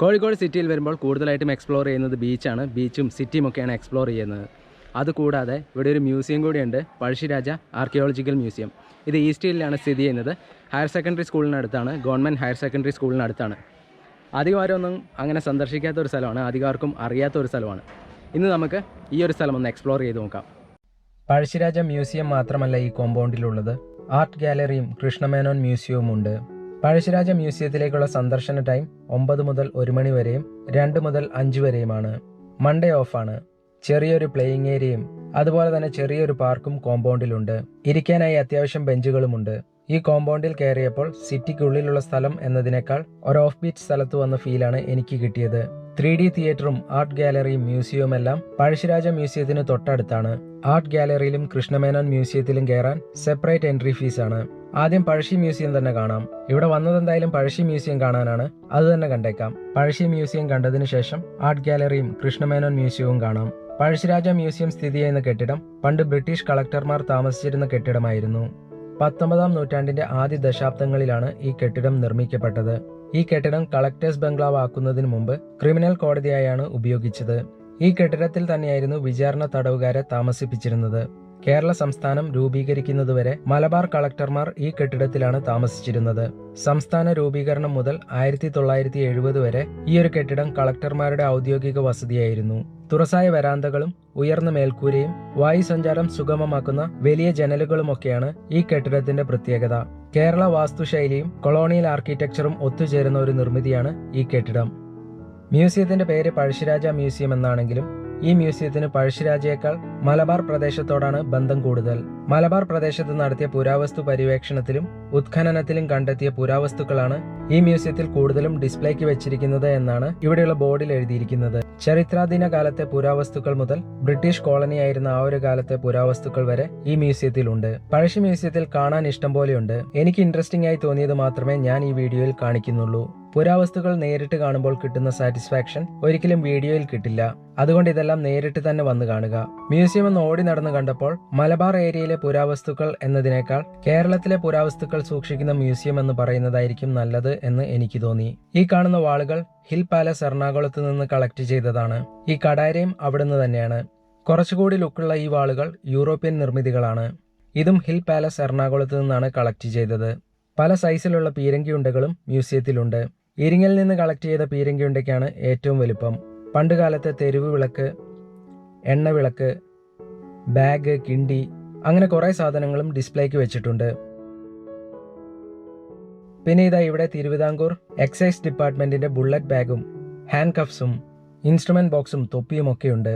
കോഴിക്കോട് സിറ്റിയിൽ വരുമ്പോൾ കൂടുതലായിട്ടും എക്സ്പ്ലോർ ചെയ്യുന്നത് ബീച്ചാണ് ബീച്ചും സിറ്റിയും ഒക്കെയാണ് എക്സ്പ്ലോർ ചെയ്യുന്നത്. അതുകൂടാതെ ഇവിടെ ഒരു മ്യൂസിയം കൂടിയുണ്ട്. പഴശ്ശിരാജ ആർക്കിയോളജിക്കൽ മ്യൂസിയം ഇത് ഈസ്റ്റ് ഹില്ലിലാണ് സ്ഥിതി ചെയ്യുന്നത്. ഹയർ സെക്കൻഡറി സ്കൂളിനടുത്താണ് ഗവൺമെന്റ് ഹയർ സെക്കൻഡറി സ്കൂളിനടുത്താണ് അധികം ആരൊന്നും അങ്ങനെ സന്ദർശിക്കാത്ത ഒരു സ്ഥലമാണ്. അധികാർക്കും അറിയാത്ത ഒരു സ്ഥലമാണ്. ഇന്ന് നമുക്ക് ഈ ഒരു സ്ഥലം ഒന്ന് എക്സ്പ്ലോർ ചെയ്ത് നോക്കാം. പഴശ്ശിരാജ മ്യൂസിയം മാത്രമല്ല ഈ കോമ്പൗണ്ടിലുള്ളത് ആർട്ട് ഗാലറിയും കൃഷ്ണമേനോൻ മ്യൂസിയവും ഉണ്ട്. പഴശ്ശിരാജ മ്യൂസിയത്തിലേക്കുള്ള സന്ദർശന ടൈം ഒമ്പത് മുതൽ ഒരു മണി വരെയും രണ്ട് മുതൽ അഞ്ച് വരെയുമാണ്. മൺഡേ ഓഫാണ് ചെറിയൊരു പ്ലേയിങ് ഏരിയയും അതുപോലെ തന്നെ ചെറിയൊരു പാർക്കും കോമ്പൗണ്ടിലുണ്ട് ഇരിക്കാനായി അത്യാവശ്യം ബെഞ്ചുകളുമുണ്ട്. ഈ കോമ്പൗണ്ടിൽ കയറിയപ്പോൾ സിറ്റിക്കുള്ളിലുള്ള സ്ഥലം എന്നതിനേക്കാൾ ഒരു ഓഫ് ബീറ്റ് സ്ഥലത്ത് വന്ന ഫീലാണ് എനിക്ക് കിട്ടിയത്. ത്രീ ഡി തിയേറ്ററും ആർട്ട് ഗാലറിയും മ്യൂസിയവും എല്ലാം പഴശ്ശിരാജ മ്യൂസിയത്തിന് തൊട്ടടുത്താണ്. ആർട്ട് ഗാലറിയിലും കൃഷ്ണമേനോൻ മ്യൂസിയത്തിലും കയറാൻ സെപ്പറേറ്റ് എൻട്രി ഫീസാണ് ആദ്യം പഴശ്ശി മ്യൂസിയം തന്നെ കാണാം. ഇവിടെ വന്നതെന്തായാലും പഴശ്ശി മ്യൂസിയം കാണാനാണ്. അത് തന്നെ കണ്ടേക്കാം. പഴശ്ശി മ്യൂസിയം കണ്ടതിന് ശേഷം ആർട്ട് ഗാലറിയും കൃഷ്ണമേനോൻ മ്യൂസിയവും കാണാം. പഴശ്ശിരാജ മ്യൂസിയം സ്ഥിതി ചെയ്യുന്ന കെട്ടിടം പണ്ട് ബ്രിട്ടീഷ് കളക്ടർമാർ താമസിച്ചിരുന്ന കെട്ടിടമായിരുന്നു. പത്തൊമ്പതാം നൂറ്റാണ്ടിന്റെ ആദ്യ ദശാബ്ദങ്ങളിലാണ് ഈ കെട്ടിടം നിർമ്മിക്കപ്പെട്ടത്. ഈ കെട്ടിടം കളക്ടേഴ്സ് ബംഗ്ലാവ് ആക്കുന്നതിന് മുമ്പ് ക്രിമിനൽ കോടതിയായാണ് ഉപയോഗിച്ചത്. ഈ കെട്ടിടത്തിൽ തന്നെയായിരുന്നു വിചാരണ തടവുകാരെ താമസിപ്പിച്ചിരുന്നത്. കേരള സംസ്ഥാനം രൂപീകരിക്കുന്നതുവരെ മലബാർ കളക്ടർമാർ ഈ കെട്ടിടത്തിലാണ് താമസിച്ചിരുന്നത്. സംസ്ഥാന രൂപീകരണം മുതൽ ആയിരത്തി തൊള്ളായിരത്തി എഴുപത് വരെ ഈ ഒരു കെട്ടിടം കളക്ടർമാരുടെ ഔദ്യോഗിക വസതിയായിരുന്നു. തുറസായ വരാന്തകളും ഉയർന്ന മേൽക്കൂരയും വായു സഞ്ചാരം സുഗമമാക്കുന്ന വലിയ ജനലുകളുമൊക്കെയാണ് ഈ കെട്ടിടത്തിന്റെ പ്രത്യേകത. കേരള വാസ്തുശൈലിയും കൊളോണിയൽ ആർക്കിടെക്ചറും ഒത്തുചേരുന്ന ഒരു നിർമ്മിതിയാണ് ഈ കെട്ടിടം. മ്യൂസിയത്തിന്റെ പേര് പഴശ്ശിരാജ മ്യൂസിയം എന്നാണെങ്കിലും ഈ മ്യൂസിയത്തിന് പഴശ്ശിരാജയേക്കാൾ മലബാർ പ്രദേശത്തോടാണ് ബന്ധം കൂടുതൽ. മലബാർ പ്രദേശത്ത് നടത്തിയ പുരാവസ്തു പര്യവേക്ഷണത്തിലും ഉത്ഖനനത്തിലും കണ്ടെത്തിയ പുരാവസ്തുക്കളാണ് ഈ മ്യൂസിയത്തിൽ കൂടുതലും ഡിസ്പ്ലേക്ക് വെച്ചിരിക്കുന്നത് എന്നാണ് ഇവിടെയുള്ള ബോർഡിൽ എഴുതിയിരിക്കുന്നത്. ചരിത്രാധീന കാലത്തെ പുരാവസ്തുക്കൾ മുതൽ ബ്രിട്ടീഷ് കോളനി കോളനിയായിരുന്ന ആ ഒരു കാലത്തെ പുരാവസ്തുക്കൾ വരെ ഈ മ്യൂസിയത്തിലുണ്ട്. പഴശ്ശി മ്യൂസിയത്തിൽ കാണാൻ ഇഷ്ടം പോലെയുണ്ട്. എനിക്ക് ഇൻട്രസ്റ്റിംഗ് ആയി തോന്നിയത് മാത്രമേ ഞാൻ ഈ വീഡിയോയിൽ കാണിക്കുന്നുള്ളൂ. പുരാവസ്തുക്കൾ നേരിട്ട് കാണുമ്പോൾ കിട്ടുന്ന സാറ്റിസ്ഫാക്ഷൻ ഒരിക്കലും വീഡിയോയിൽ കിട്ടില്ല. അതുകൊണ്ട് ഇതെല്ലാം നേരിട്ട് തന്നെ വന്നു കാണുക. മ്യൂസിയം ഒന്ന് ഓടി നടന്നു കണ്ടപ്പോൾ മലബാർ ഏരിയയിലെ പുരാവസ്തുക്കൾ എന്നതിനേക്കാൾ കേരളത്തിലെ പുരാവസ്തുക്കൾ സൂക്ഷിക്കുന്ന മ്യൂസിയം എന്ന് പറയുന്നതായിരിക്കും നല്ലത് എന്ന് എനിക്ക് തോന്നി. ഈ കാണുന്ന വാളുകൾ ഹിൽ പാലസ് എറണാകുളത്ത് നിന്ന് കളക്ട് ചെയ്തതാണ്. ഈ കടാരയും അവിടുന്ന് തന്നെയാണ്. കുറച്ചുകൂടി ലുക്കുള്ള ഈ വാളുകൾ യൂറോപ്യൻ നിർമ്മിതികളാണ്. ഇതും ഹിൽ പാലസ് എറണാകുളത്ത് നിന്നാണ് കളക്ട് ചെയ്തത്. പല സൈസിലുള്ള പീരങ്കിയുണ്ടകളും മ്യൂസിയത്തിലുണ്ട്. ഇരിങ്ങൽ നിന്ന് കളക്ട് ചെയ്ത പീരങ്കിയുണ്ടയ്ക്കാണ് ഏറ്റവും വലുപ്പം. പണ്ടുകാലത്തെ തെരുവ് വിളക്ക് എണ്ണ വിളക്ക് ബാഗ് കിണ്ടി അങ്ങനെ കുറേ സാധനങ്ങളും ഡിസ്പ്ലേക്ക് വെച്ചിട്ടുണ്ട്. പിന്നെ ഇതാ ഇവിടെ തിരുവിതാംകൂർ എക്സൈസ് ഡിപ്പാർട്ട്മെന്റിന്റെ ബുള്ളറ്റ് ബാഗും ഹാൻഡ് കഫ്സും ഇൻസ്ട്രുമെന്റ് ബോക്സും തൊപ്പിയും ഒക്കെയുണ്ട്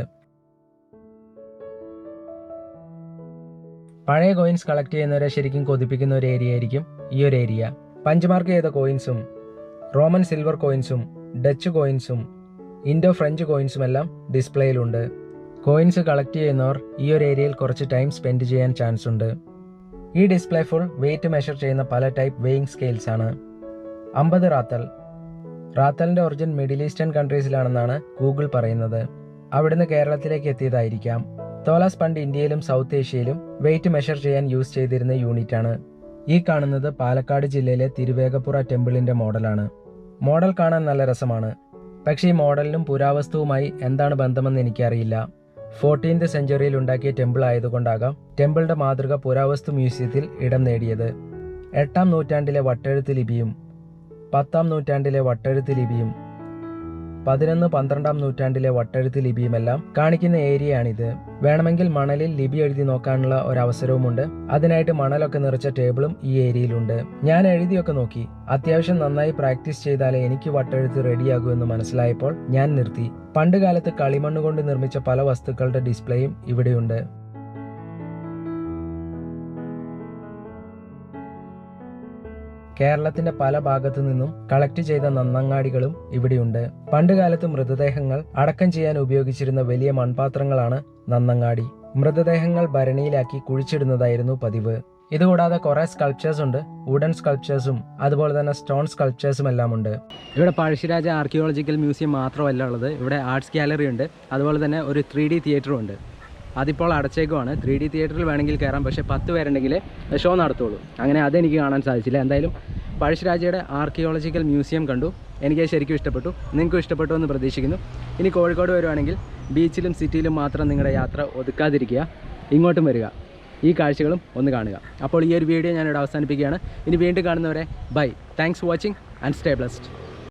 പഴയ കോയിൻസ് കളക്ട് ചെയ്യുന്നവരെ ശരിക്കും കൊതിപ്പിക്കുന്ന ഒരു ഏരിയ ആയിരിക്കും ഈ ഒരു ഏരിയ പഞ്ച് ചെയ്ത കോയിൻസും റോമൻ സിൽവർ കോയിൻസും ഡച്ച് കോയിൻസും ഇൻഡോ ഫ്രഞ്ച് കോയിൻസും എല്ലാം ഡിസ്പ്ലേയിലുണ്ട്. കോയിൻസ് കളക്ട് ചെയ്യുന്നവർ ഈ ഒരു ഏരിയയിൽ കുറച്ച് ടൈം സ്പെൻഡ് ചെയ്യാൻ ചാൻസ് ഉണ്ട് ഈ ഡിസ്പ്ലേ ഫുൾ വെയിറ്റ് മെഷർ ചെയ്യുന്ന പല ടൈപ്പ് വെയിങ് സ്കെയിൽസ് ആണ് അമ്പത് റാത്തൽ. റാത്തലിന്റെ ഒറിജിൻ മിഡിൽ ഈസ്റ്റേൺ കൺട്രീസിലാണെന്നാണ് ഗൂഗിൾ പറയുന്നത്. അവിടുന്ന് കേരളത്തിലേക്ക് എത്തിയതായിരിക്കാം. തോലാസ് പണ്ട് ഇന്ത്യയിലും സൗത്ത് ഏഷ്യയിലും വെയിറ്റ് മെഷർ ചെയ്യാൻ യൂസ് ചെയ്തിരുന്ന യൂണിറ്റാണ്. ഈ കാണുന്നത് പാലക്കാട് ജില്ലയിലെ തിരുവേഗപ്പുറ ടെമ്പിളിന്റെ മോഡലാണ്. മോഡൽ കാണാൻ നല്ല രസമാണ്. പക്ഷേ ഈ മോഡലിനും പുരാവസ്തുവുമായി എന്താണ് ബന്ധമെന്ന് എനിക്കറിയില്ല. ഫോർട്ടീൻത് സെഞ്ചുറിയിൽ ഉണ്ടാക്കിയ ടെമ്പിൾ ആയതുകൊണ്ടാകാം ടെമ്പിളിന്റെ മാതൃക പുരാവസ്തു മ്യൂസിയത്തിൽ ഇടം നേടിയത്. എട്ടാം നൂറ്റാണ്ടിലെ വട്ടെഴുത്ത് ലിപിയും പത്താം നൂറ്റാണ്ടിലെ വട്ടെഴുത്ത് ലിപിയും പതിനൊന്ന് പന്ത്രണ്ടാം നൂറ്റാണ്ടിലെ വട്ടെഴുത്ത് ലിപിയുമെല്ലാം കാണിക്കുന്ന ഏരിയയാണിത്. വേണമെങ്കിൽ മണലിൽ ലിപി എഴുതി നോക്കാനുള്ള ഒരു അവസരവുമുണ്ട് അതിനായിട്ട് മണലൊക്കെ നിറച്ച ടേബിളും ഈ ഏരിയയിലുണ്ട്. ഞാൻ എഴുതിയൊക്കെ നോക്കി. അത്യാവശ്യം നന്നായി പ്രാക്ടീസ് ചെയ്താലേ എനിക്ക് വട്ടെഴുത്ത് റെഡിയാകൂ എന്ന് മനസ്സിലായപ്പോൾ ഞാൻ നിർത്തി. പണ്ടുകാലത്ത് കളിമണ്ണ് കൊണ്ട് നിർമ്മിച്ച പല വസ്തുക്കളുടെ ഡിസ്പ്ലേയും ഇവിടെയുണ്ട്. കേരളത്തിന്റെ പല ഭാഗത്തു നിന്നും കളക്ട് ചെയ്ത നന്നങ്ങാടികളും ഇവിടെയുണ്ട്. പണ്ടുകാലത്ത് മൃതദേഹങ്ങൾ അടക്കം ചെയ്യാൻ ഉപയോഗിച്ചിരുന്ന വലിയ മൺപാത്രങ്ങളാണ് നന്നങ്ങാടി. മൃതദേഹങ്ങൾ ഭരണിയിലാക്കി കുഴിച്ചിടുന്നതായിരുന്നു പതിവ്. ഇതുകൂടാതെ കുറെ സ്കൾപ്ചേഴ്സ് ഉണ്ട്. വുഡൻ സ്കൾപ്ചേഴ്സും അതുപോലെ തന്നെ സ്റ്റോൺ സ്കൾപ്ചേഴ്സും എല്ലാം ഉണ്ട്. ഇവിടെ പഴശ്ശിരാജ ആർക്കിയോളജിക്കൽ മ്യൂസിയം മാത്രമല്ല ഉള്ളത്. ഇവിടെ ആർട്സ് ഗാലറി ഉണ്ട്. അതുപോലെ തന്നെ ഒരു ത്രീ ഡി തിയേറ്ററും ഉണ്ട്. അതിപ്പോൾ അടച്ചേക്കുവാണ്. ത്രീ ഡി തിയേറ്ററിൽ വേണമെങ്കിൽ കയറാം. പക്ഷേ പത്ത് പേരുണ്ടെങ്കിൽ ഷോ നടത്തുള്ളൂ. അങ്ങനെ അതെനിക്ക് കാണാൻ സാധിച്ചില്ല. എന്തായാലും പഴശ്ശിരാജയുടെ ആർക്കിയോളജിക്കൽ മ്യൂസിയം കണ്ടു. എനിക്ക് ശരിക്കും ഇഷ്ടപ്പെട്ടു. നിങ്ങൾക്കും ഇഷ്ടപ്പെട്ടു എന്ന് പ്രതീക്ഷിക്കുന്നു. ഇനി കോഴിക്കോട് വരുവാണെങ്കിൽ ബീച്ചിലും സിറ്റിയിലും മാത്രം നിങ്ങളുടെ യാത്ര ഒതുക്കാതിരിക്കുക. ഇങ്ങോട്ടും വരിക. ഈ കാഴ്ചകളും ഒന്ന് കാണുക. അപ്പോൾ ഈ ഒരു വീഡിയോ ഞാനിവിടെ അവസാനിപ്പിക്കുകയാണ്. ഇനി വീണ്ടും കാണുന്നവരെ bye thanks for watching and stay blessed